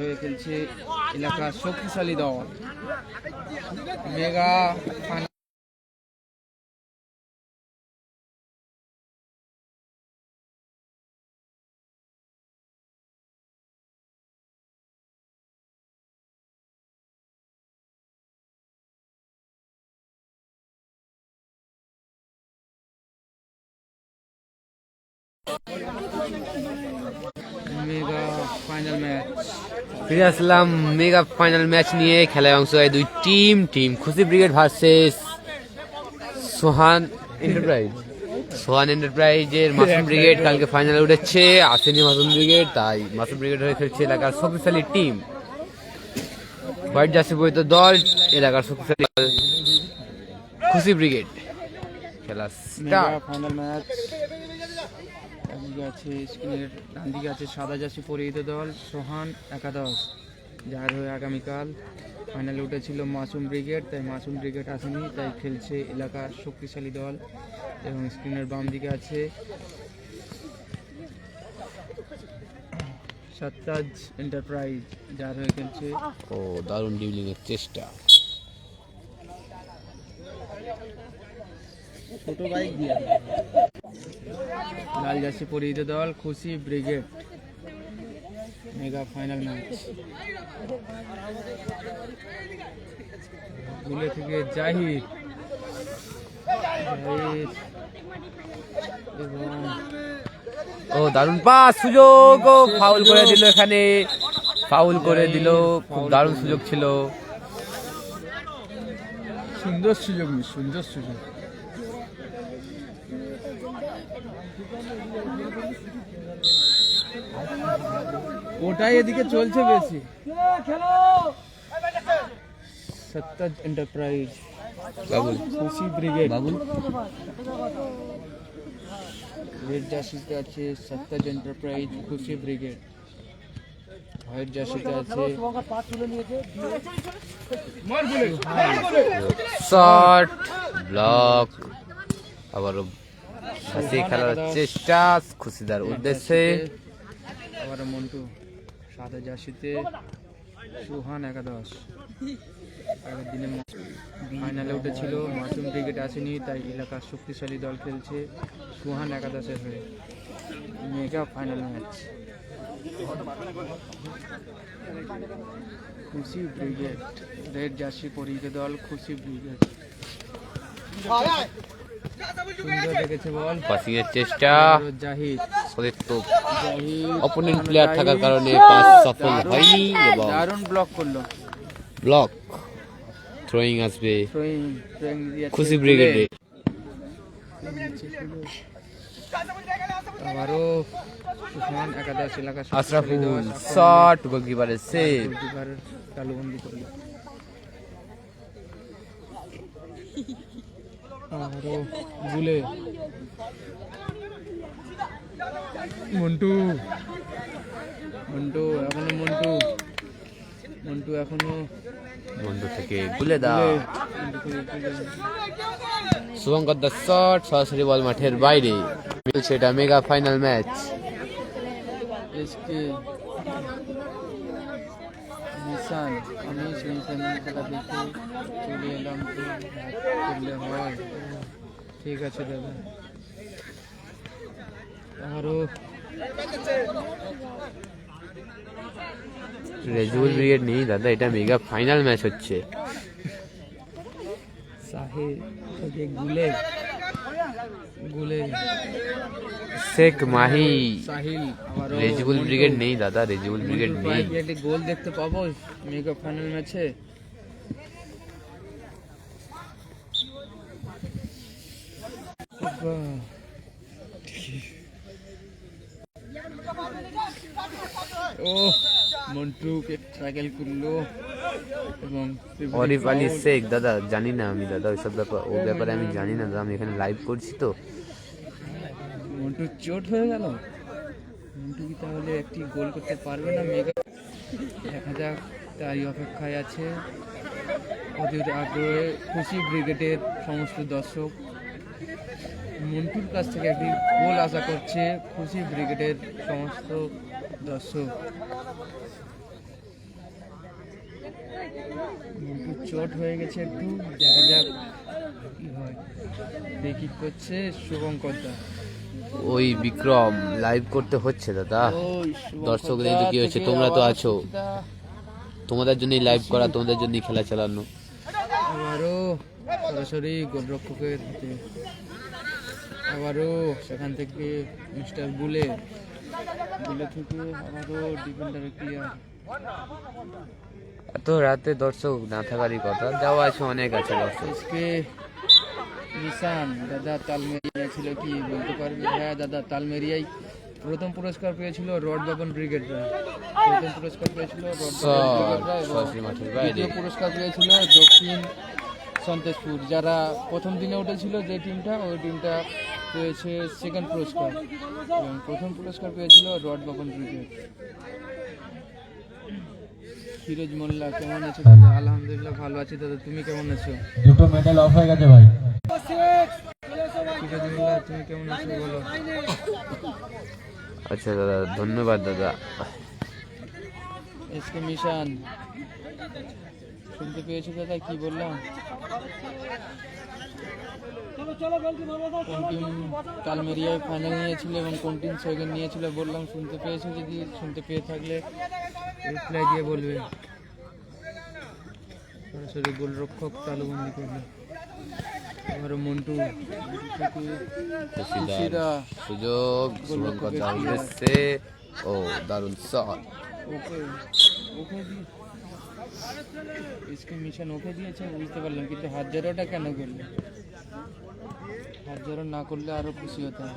হয়ে খেলছে এলাকার শক্তিশালী দল। মেগা ফিরে আসলাম মেগা ফাইনাল ম্যাচ নিয়ে। খেলায় অংশ হয় দুই team team Khushi brigade versus Sohan enterprise Sohan এন্টারপ্রাইজের মাসুম ব্রিগেড কালকে ফাইনালে উঠেছে আসেনি মাসুম ব্রিগেড তাই মাসুম ব্রিগেড হয়ে খেলছে এলাকার শক্তিশালী টিম হোয়াইট জার্সি বইত দল এলাকার শক্তিশালী দল খুশি ব্রিগেড খেলা ফাইনাল ম্যাচ একদিকে আছে স্ক্রিনের ডান দিকে আছে সাদা জার্সি পরিহিত দল সোহান একাদশ যার হয়ে আগামীকাল ফাইনালে উঠেছিল মাসুম ব্রিগেড তাই মাসুম ব্রিগেড আসেনি তাই খেলছে এলাকার শক্তিশালী দল এবং স্ক্রিনের বাম দিকে আছে সত্তাজ এন্টারপ্রাইজ যার হয়ে খেলছে। ও দারুণ ডিউলিং এর চেষ্টা। ছোট বাইক দিয়ে লাল জার্সি পরিহিত দল, খুশি ব্রিগেড। Mega final match. গুলে থেকে জাহির ও, দারুণ পাস, সুযোগ। ও, ফাউল করে দিল এখানে। ফাউল করে দিল। খুব দারুণ সুযোগ ছিল। সুন্দর সুযোগ সুন্দর সুযোগ। ওটাই এদিকে চলছে বেশি। Sattaj enterprise Babul. Khushi brigade Babul. Red জার্সিতে আছে Sattaj enterprise Khushi brigade white জার্সিতে আছে। শট ব্লক আবারও হাসি খেলার চেষ্টা খুশিদার উদ্দেশ্যে। আবার মন্টু। সাদা জার্সিতে সুহান একাদশ। আগের দিনে ফাইনালে উঠেছিল। মাসুম ক্রিকেট আসেনি, তাই এলাকার শক্তিশালী দল খেলছে সুহান একাদশের হয়ে। Mega final match. Khushi brigade, red jersey পরিহিত দল, খুশি ব্রিগেড। সুন্দর রেখেছে বল পাসিং এর চেষ্টা। সতীর্থ জাহিদ অপোনেন্ট প্লেয়ার থাকার কারণে পাস সফল হয়নি এবং দারুণ ব্লক করল। ব্লক থ্রোয়িং আসবে। খুশি ব্রিগেডে আবারও সুফান একাদশ এলাকা আশরাফুল শট গোলকিপারের সেভ গোলকিপারের তালুবন্দি করল। গুলে মন্টু। মন্টু এখনও মন্টু। মন্টু এখনও। থেকে গুলে দাও। মন্টু থেকে গুলে। শুভঙ্কর দাস শট সরাসরি বল মাঠের বাইরে। এটা mega final match. SK. Nishan আমি সেমিফাইনাল খেলা দেখে চলে এলাম তো। করলে হয়। ঠিক আছে দাদা। আরও রেজুল ব্রিগেড নেই দাদা এটা মেগা ফাইনাল ম্যাচ হচ্ছে। গুলে গুলে। শেখ মাহি। সাহিল আবারও ব্রিগেড নেই দাদা রেজিবুল ব্রিগেড নেই। গোল দেখতে পাবো মেগা ফাইনাল ম্যাচে। ও মন্টুকে ট্রাগল করল এবং অরিফ আলী শেখ দাদা জানি না আমি দাদা ওইসব ব্যাপার ও ব্যাপারে আমি জানি না দাদা আমি এখানে লাইভ করছি তো। মন্টু চোট হয়ে গেল। মন্টু কি তাহলে একটি গোল করতে পারবে না? মেগা দেখা যাক তারই অপেক্ষায় আছে। অধীর আগ্রহে খুশি ব্রিগেডের সমস্ত দর্শক। মন্টুর কাছ থেকে একটি গোল আশা করছে খুশি ব্রিগেডের সমস্ত দর্শক। মন্টুর চোট হয়ে গেছে একটু দেখা যাক কি হয়। দেখি করছে শুভঙ্কর দা ওই বিক্রম লাইভ করতে হচ্ছে দাদা। দর্শকদের তো কি হচ্ছে, তোমরা তো আছো। তোমাদের জন্যই লাইভ করা তোমাদের জন্যই খেলা চালানো। আবারও সরাসরি গোলরক্ষকের হাতে। আবারও সেখান থেকে মিস্টার বুলে বুলে থেকে আবারও ডিফেন্ডারের ক্লিয়ার। এত রাতে দর্শক না থাকারই কথা যাওয়া আছে অনেক আছে দর্শক। আজকে নিশান দাদা তালমেরিয়া ছিল কি বলতে পারবে? হ্যাঁ দাদা তালমেরিয়াই প্রথম পুরস্কার পেয়েছিল রড বাবন ব্রিগেডরা প্রথম পুরস্কার পেয়েছিল রড। দ্বিতীয় পুরস্কার পেয়েছিল দক্ষিণ সন্তোষপুর যারা প্রথম দিনে উঠেছিল যে টিমটা ওই টিমটা পেয়েছে সেকেন্ড পুরস্কার। এবং প্রথম পুরস্কার পেয়েছিল রড বাবন ব্রিগেড ফিরোজ মোল্লা কেমন আছো দাদা আলহামদুলিল্লাহ ভালো আছি। দাদা তুমি কেমন আছো? দুটো মেডেল অফ হয়ে গেছে ভাই। ফিরোজ মোল্লা তুমি কেমন আছো? বলো। আচ্ছা দাদা ধন্যবাদ দাদা। S K Mishan. শুনতে পেয়েছ দাদা? কি বললাম? কোন টিম কালমেরিয়ায় ফাইনাল নিয়েছিল এবং কোন টিম সেকেন্ড নিয়েছিল বললাম শুনতে পেয়েছো যদি শুনতে পেয়ে থাকলে রিপ্লাই দিয়ে বলবে সরাসরি গোলরক্ষক তালুবন্দি করবে এবারে মন্টু মন্টু থেকে খুশিদা সুযোগ শুভঙ্কর দাস এসছে ও দারুণ শট ওকে ওকে দিয়ে इसके মিশন ওকে দিয়েছে বুঝতে পারলাম কিন্তু হাত জড়োটা কেন করলে জড়ো না করলে আরও খুশি হতাম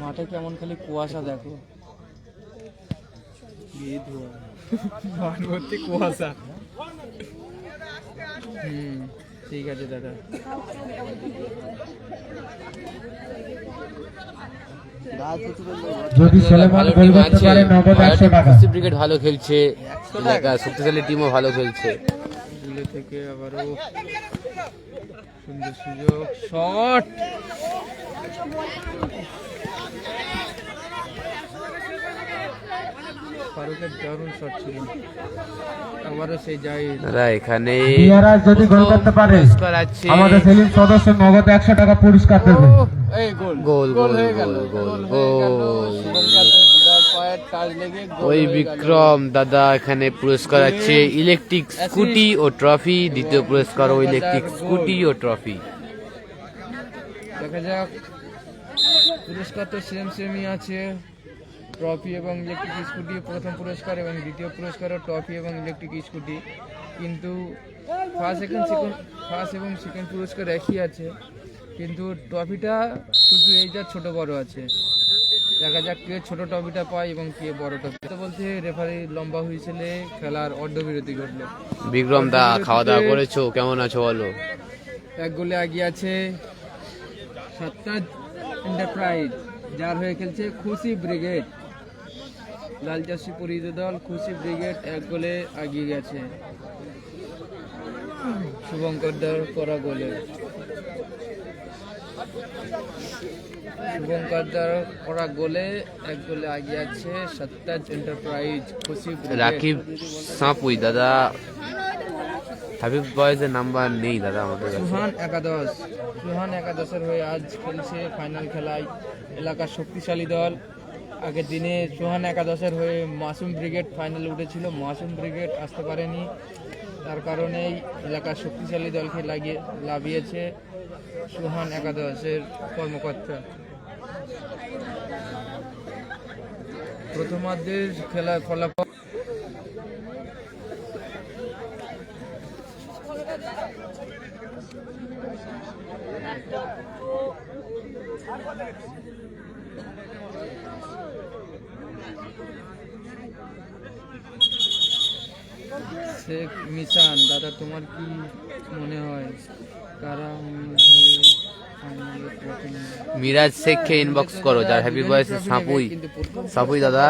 মাঠে কেমন খালি কুয়াশা দেখো। গিয়ে মাঠ ভর্তি কুয়াশা। হুম ঠিক আছে দাদা। যদি সেলেমান ভালো গোল টিম করতে পারে নগদ একশো টাকা। খুশি ভালো খেলছে। শক্তিশালী টিমও ভালো খেলছে। থেকে আবারও সুন্দর সুযোগ শট! ফারুকের দারুণ শট ছিল। আবারও সেই যাই দাদা এখানে ডিআরআর যদি গোল করতে পারে পুরস্কার আমাদের সেলিম সদস্য নগদ একশো টাকা পুরস্কার দেবে। এই গোল গোল, গোল, হয়ে গোল, গোল, ওই বিক্রম দাদা এখানে পুরস্কার আছে। ইলেকট্রিক স্কুটি ও ট্রফি, দ্বিতীয় পুরস্কার ও ইলেকট্রিক স্কুটি ও ট্রফি। দেখা যাক। পুরস্কার তো সেম সেমই আছে। ট্রফি এবং ইলেকট্রিক স্কুটি, প্রথম পুরস্কার এবং দ্বিতীয় পুরস্কারও ট্রফি এবং ইলেকট্রিক স্কুটি। কিন্তু ফার্স্ট সেকেন্ড সেকেন্ড ফার্স্ট এবং সেকেন্ড পুরস্কার একই আছে। কিন্তু ট্রফিটা শুধু এইটা ছোট বড় আছে। দেখা যাক কে ছোট ট্রফিটা পায় এবং কে বড় তো বলতে রেফারি লম্বা হুইসেলে খেলার অর্ধবিরতি ঘটলো। বিক্রম দা খাওয়া দাওয়া করেছ? কেমন আছো বলো? এক গোলে এগিয়ে আছে সত্তাজ এন্টারপ্রাইজ যার হয়ে খেলছে খুশি ব্রিগেড। লাল জার্সি পরিহিত দল খুশি ব্রিগেড এক গোলে এগিয়ে গেছে। শুভঙ্কর দার করা গোলে। শুভঙ্কর করা গোলে এক গোলে এগিয়ে আছে সত্তাজ এন্টারপ্রাইজ খুশি রাকিব সাঁপুই দাদা। হাবিব বয়েজের নাম্বার নেই দাদা আমাদের কাছে। সুহান একাদশ সুহান একাদশের হয়ে আজ খেলছে ফাইনাল খেলায়। এলাকার শক্তিশালী দল। আগের দিনে সুহান একাদশের হয়ে মাসুম ব্রিগেড ফাইনাল উঠেছিল। মাসুম ব্রিগেড আসতে পারেনি। তার কারণেই এলাকার শক্তিশালী দলকে লাগিয়ে লাভিয়েছে সুহান একাদশের কর্মকর্তা। প্রথমার্ধের খেলার ফলাফল শেখ মিশান দাদা তোমার কি মনে হয়? কারা? মিরাজ শেখকে ইনবক্স করো যার হ্যাপি বয়েসের সাপুই। সাপুই দাদা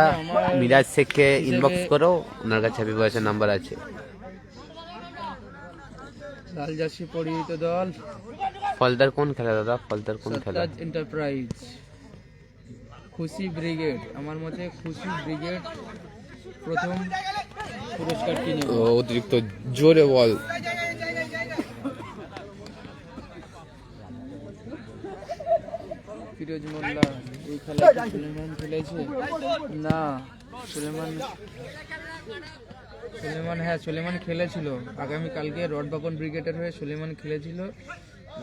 মিরাজ শেখকে ইনবক্স করো ওনার কাছে হ্যাপি বয়েসের নাম্বার আছে। লাল জার্সি পরিহিত দল। ফলদার কোন খেলা দাদা? ফলদার কোন খেলা? এন্টারপ্রাইজ খুশি ব্রিগেড আমার মতে খুশি ব্রিগেড প্রথম অতিরিক্ত জোরে বল। ফিরোজ মোল্লা এই খেলায় কি সুলেমান খেলেছে? না সুলেমান সুলেমান হ্যাঁ সুলেমান খেলেছিল। আগামী কালকে রড বাপন ব্রিগেডের হয়ে সুলেমান খেলেছিল।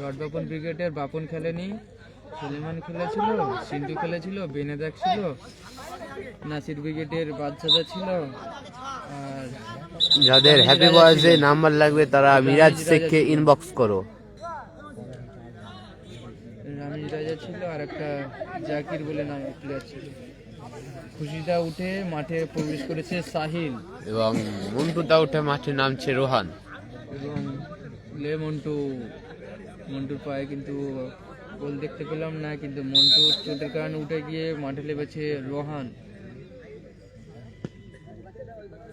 রড বাপন ব্রিগেডের বাপন খেলেনি। সুলেমান খেলেছিল সিন্ধু খেলেছিল বেনেদাক ছিল নাসির ব্রিগেডের বাদশাদা ছিল। যাদের হ্যাপি বয়সে নাম্বার লাগবে তারা মিরাজ শেখকে ইনবক্স করো। রামিজ রাজা ছিল আর একটা জাকির বলে নাম প্লেয়ার ছিল খুশিটা উঠে মাঠে প্রবেশ করেছে সাহিল। এবং মন্টু দা উঠে মাঠে নামছে রোহান। এবং লে মন্টু মন্টুর পায়ে কিন্তু গোল দেখতে পেলাম না কিন্তু মন্টুর চোটের কারণে উঠে গিয়ে মাঠে লেবেছে রোহান।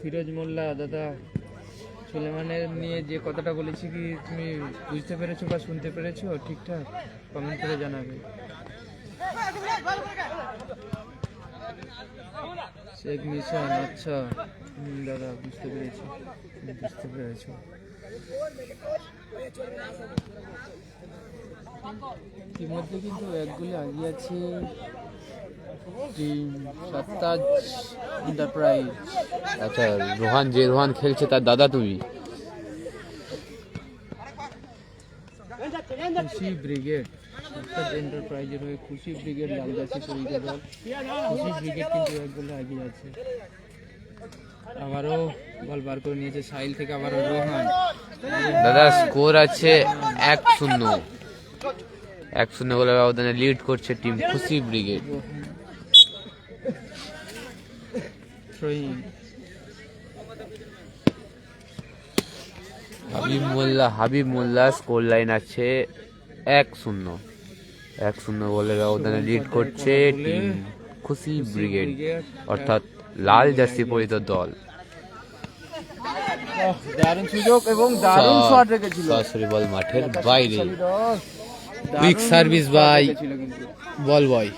ফিরোজ মোল্লা, দাদা সুলেমানের নিয়ে যে কথাটা বলেছি কি তুমি বুঝতে পেরেছ বা শুনতে পেরেছ? ঠিকঠাক? কমেন্ট করে জানাবে। শেখ মিশন আচ্ছা। দাদা, বুঝতে পেরেছি। বুঝতে পেরেছ। ইতিমধ্যে কিন্তু এক গোলে আগিয়ে আছে টিম সাত্তাজ এন্টারপ্রাইজ আচ্ছা রোহান যে রোহান খেলছে তার দাদা তুমি? খুশি ব্রিগেড সাত্তাজ এন্টারপ্রাইজের হয়ে খুশি ব্রিগেড লালদাসি শরীরে দল খুশি ব্রিগেড কিন্তু এক গোলে আগিয়ে আছে। আবারও বল বার করে নিয়েছে সাইল থেকে আবারও রোহান। দাদা স্কোর আছে এক শূন্য। এক শূন্য বলে ব্যবধানে লিড করছে team Khushi brigade throwing Habib Molla Habib Molla score line আছে এক শূন্য। এক শূন্য বলে ব্যবধানে লিড করছে টিম খুশি ব্রিগেড অর্থাৎ লাল জার্সি পরিত দল। দারুণ সুযোগ এবং দারুণ শট রেখেছিল। সরাসরি বল মাঠের বাইরে। by- রেখেছিল কিন্তু। Ball boy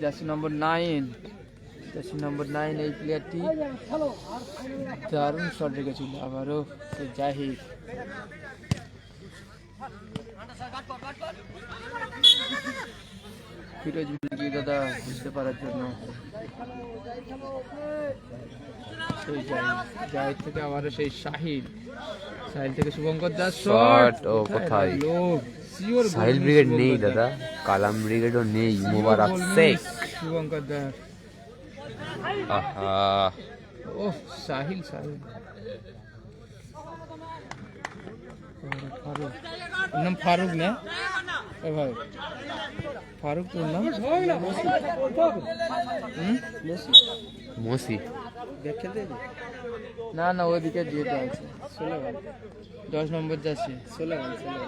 jersey number nine jersey number nine এই প্লেয়ারটি দারুণ শট রেখেছিল আবারও সে জাহিদ। ফিরোজ দাদা বুঝতে পারার জন্য। সেই জাহিদ থেকে আবারও সেই শাহিদ সাহিল থেকে শুভঙ্কর দাস শট ও কোথায়? সাহিল ব্রিগেড নেই দাদা। কালাম ব্রিগেডও নেই মুবারক শেখ। শুভঙ্কর দাস। আহা। ও সাহিল সাহিল। ফারুক। নাম ফারুক না? এ ভাই ফারুক তোর নাম? মসি। না না ওদিকে যেটা আছে। ষোলো গেল দশ নম্বর যাচ্ছে ষোলো গেল ষোলো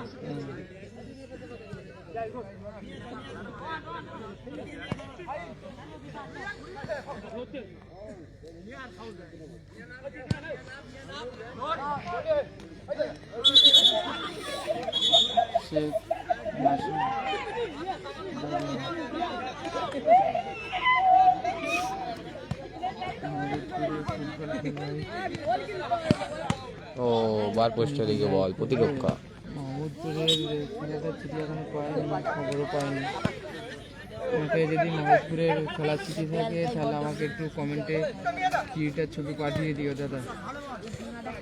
ও বার পোস্টে লিগে বল প্রতিরক্ষা। পায়নি খবরও পাইনি। আমাকে যদি মোহাম্মদপুরের খেলার চিঠি থাকে, তাহলে আমাকে একটু কমেন্টে চিঠিটার ছবি পাঠিয়ে দিও দাদা।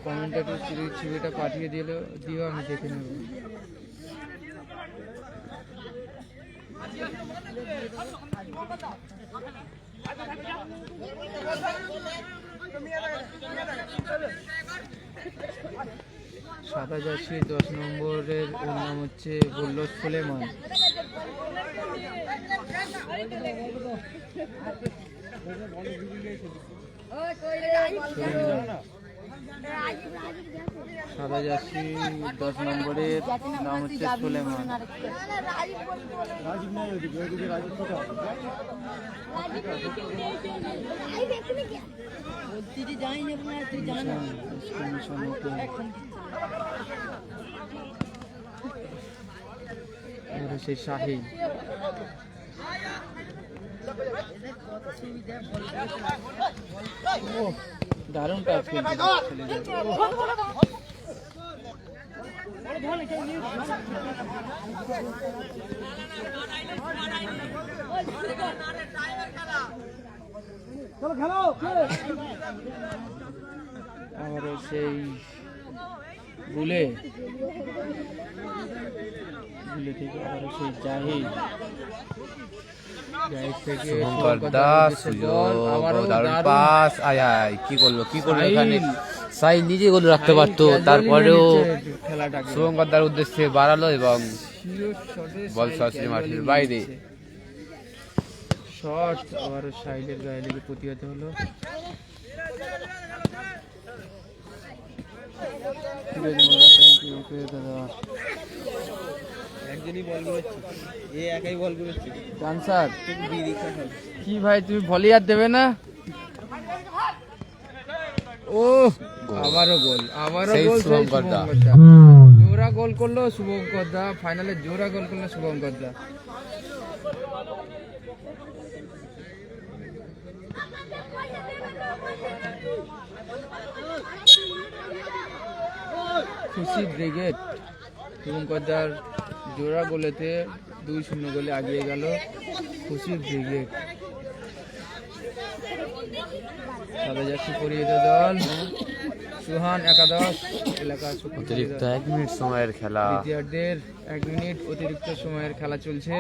কমেন্টে একটু ছবিটা পাঠিয়ে দিলে, দিও, আমি দেখে নেব। সাদা জার্সি দশ নম্বরের ওর নাম হচ্ছে বলল সোলেমান। সাদা জার্সি দশ নম্বরের নাম হচ্ছে সোলেমান। সেই শাহিন ও দারুণ টাচ খেলছে সেই বুলে বুলে থেকে আবারও সেই জাহিদ। শুভঙ্কর দাস দারুণ পাস। আয় আয় কি করল কি করল। এখানে? সাই নিজে গোল রাখতে পারতো তারপরেও শুভঙ্কর দার উদ্দেশ্যে বাড়ালো এবং বল সাহিল সরাসরি মাঠের বাইরে। শট আবারও সাইডের গায়ে লেগে প্রতিহত হলো। কি ভাই তুমি ভলি আর দেবে না? ও আবারও গোল আবারও গোল শুভঙ্কর দা। গোল জোড়া গোল করল শুভঙ্কর দা ফাইনালে জোড়া গোল করল শুভঙ্কর দা। খুশি ব্রিগেড শুভঙ্কর দার জোড়া গোলেতে দুই শূন্য গোলে আগিয়ে গেল খুশি ব্রিগেড। সাদা জার্সি পরিহিত দল। সুহান একাদশ এলাকা অতিরিক্ত এক মিনিট সময়ের খেলা। দ্বিতীয়ার্ধের এক মিনিট অতিরিক্ত সময়ের খেলা চলছে।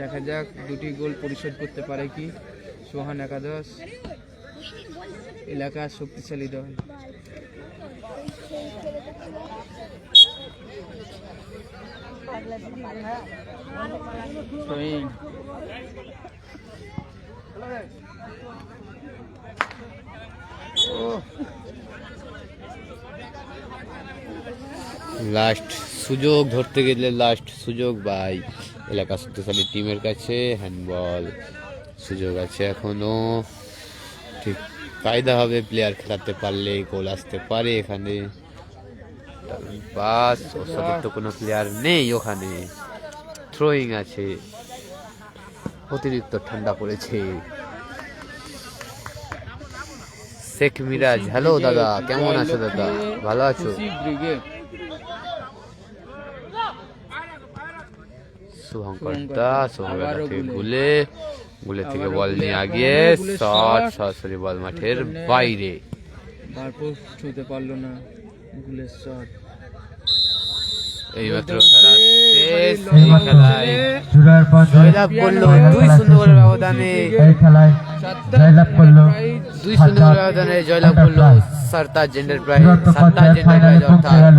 দেখা যাক দুটি গোল পরিশোধ করতে পারে কি সোহান একাদশ এলাকার শক্তিশালী দল। Swing. লাস্ট সুযোগ, ধরতে গেলে লাস্ট সুযোগ বাই এলাকা শক্তিশালী টিমের কাছে। হ্যান্ডবল সুযোগ আছে এখনও। ঠিক কায়দা হবে প্লেয়ার খেলাতে পারলে গোল আসতে পারে এখানে। বাস অসাধিত কোনো প্লেয়ার নেই ওখানে। থ্রোয়িং আছে। অতিরিক্ত ঠান্ডা পড়েছে। শেখ মিরাজ হ্যালো দাদা, কেমন আছো দাদা? ভালো আছো? শুভঙ্কর দাস শুভঙ্কর থেকে গুলে। গুলে থেকে বল নিয়ে আগিয়ে শট সরাসরি বল মাঠের বাইরে। ভারপুর ছুঁতে পারল না। এইমাত্র খেলা শেষ এই খেলায় জয়লাভ করল। দুই শূন্য করে ব্যবধানে। এই খেলায় সাতটা জয়লাভ করল। প্রাইজ দুই সুন্দর ব্যবধানে জয়লাভ করল Enterprise। সারতাজ এন্টারপ্রাইজ চূড়ান্ত সারতাজ এন্টারপ্রাইজ অর্থাৎ গেল